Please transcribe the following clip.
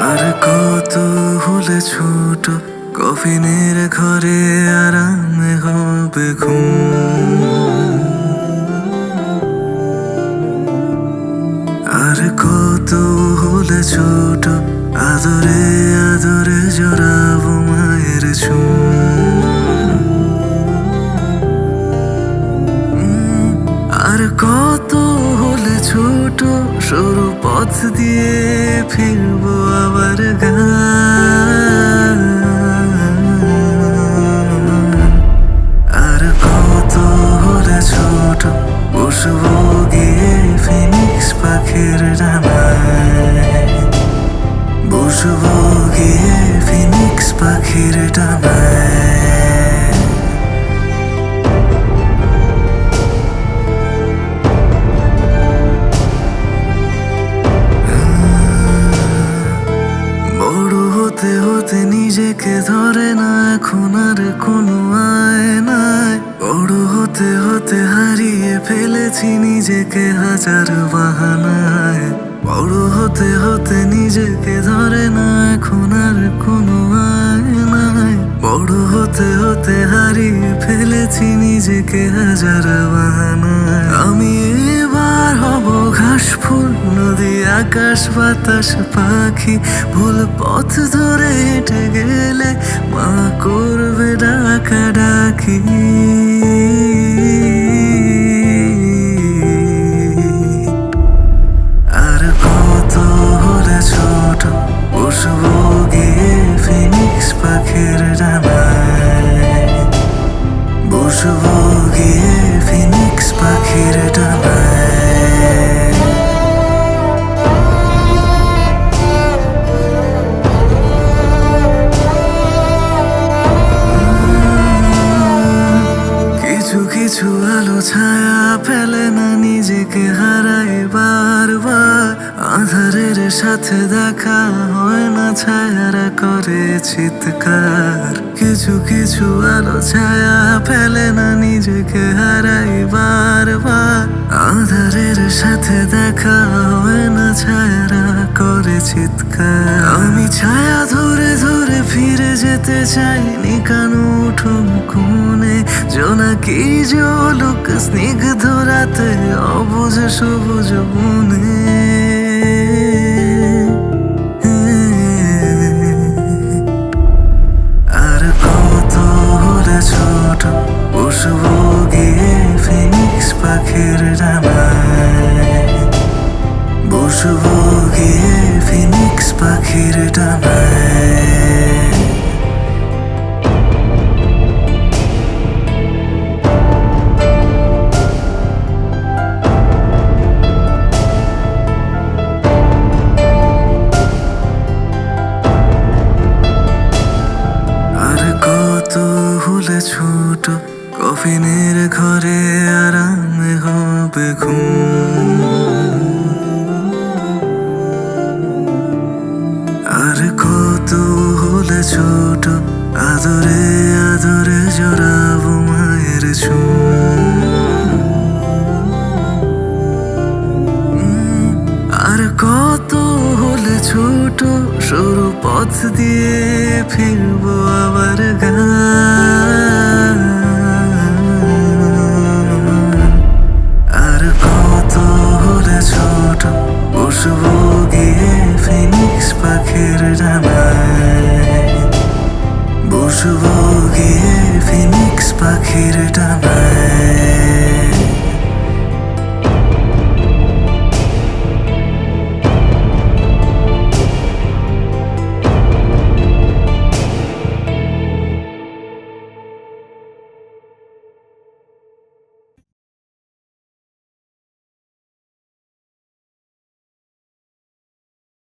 কত হলে ছোট কফিনের ঘরে আরামে হবে ঘুম। আর কত হলে ছোট আদরে আদরে জড়াবো সরু পথ দিয়ে ফিরবো আবার গা আর কত হলে ছোট বসবো গিয়ে ফিনিক্স পাখির ডানায় বসবো গিয়ে ফিনিক্স পাখির ডানায় ধরে না, এখন আর কোনো আয়নায়। বড় হতে হতে হারিয়ে ফেলেছি নিজেকে হাজার বাহানায়। বড় হতে হতে নিজেকে ধরে না, এখন আর কোনো আয়নায়। বড় হতে হতে হারিয়ে ফেলেছি নিজেকে হাজার বাহানায়। আমি এবার হব, ঘাস, ফুল, নদী, আকাশ, বাতাস, পাখি। ভুল পথ ধরে হেঁটে গেলে মা করবে ডাকা ডাকি কিছু আলো ছায়া ফেলে না নিজেকে হারাই বারবার। আধারের সাথে দেখা হয় না, ছায়ারা করে চিৎকার। কিছু কিছু আলো ছায়া ফেলে না নিজেকে হারাই বারবার। আধারের সাথে দেখা হয় না, ছায়ারা করে চিৎকার। আমি ছায়া ধরে যেতে চাইনি কেন উঠুন কোণে জোনাকি জলুক স্নিগ্ধ রাতে অবুজ সবুজ কফিনের ঘরে আরাম হবে ঘুম। আর কত হলে ছোট, আদরে আদরে জড়াবো মায়ের আর কত হলে ছোট, সরু পথ দিয়ে ফিরবো আবার গা